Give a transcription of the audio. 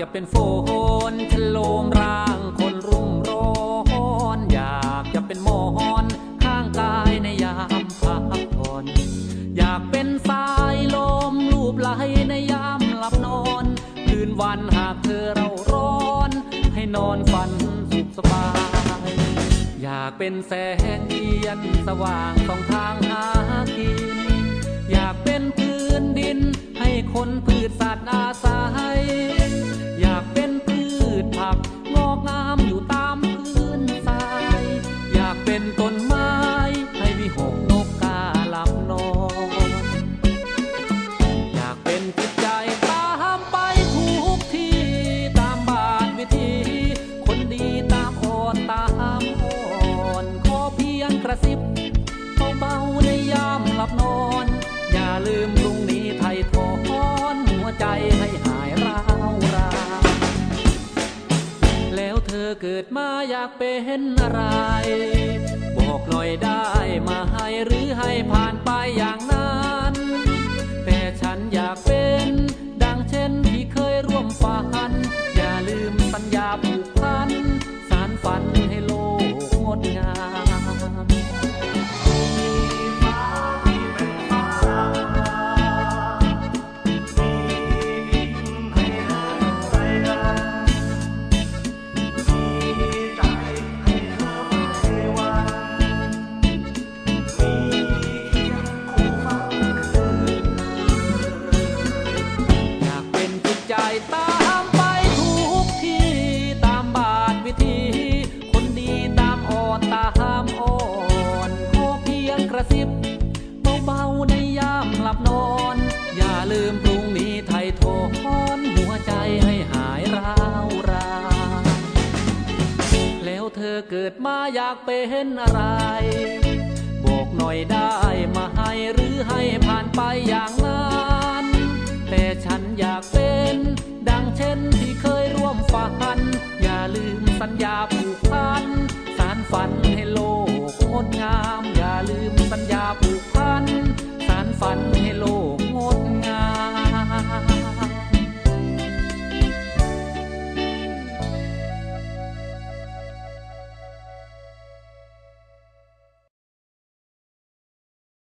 จะเป็นโฟนชโลมร่างคนรุ่มร้อนอยากจะเป็นหมอนข้างกายในยามพักผ่อนอยากเป็นสายลมลูบไหลในยามหลับนอน คืนวันหากเธอเราร้อน ให้นอนฝันสุขสบาย อยากเป็นแสงเทียนสว่างสองทางหากินากเป็นต้นไม้ ให้วิหกนกกาหลับนอน อยากเป็นจิตใจตามไปทุกที่ตามบาทวิธี คนดีตามอ่อนตามอ่อนขอเพียงกระซิบเบาๆในยามหลับนอน อย่าลืมพรุ่งนี้ ดมาอยากเป็นอะไร บอกหน่อยได้มาให้หรือให้ผ่านไปอย่างนั้น กิดมาอยากเป็นอะไร บอกหน่อยได้มาให้หรือให้ผ่านไปอย่างนั้น แต่ฉันอยากเป็น ดังเช่นที่เคยร่วมฝัน อย่าลืมสัญญา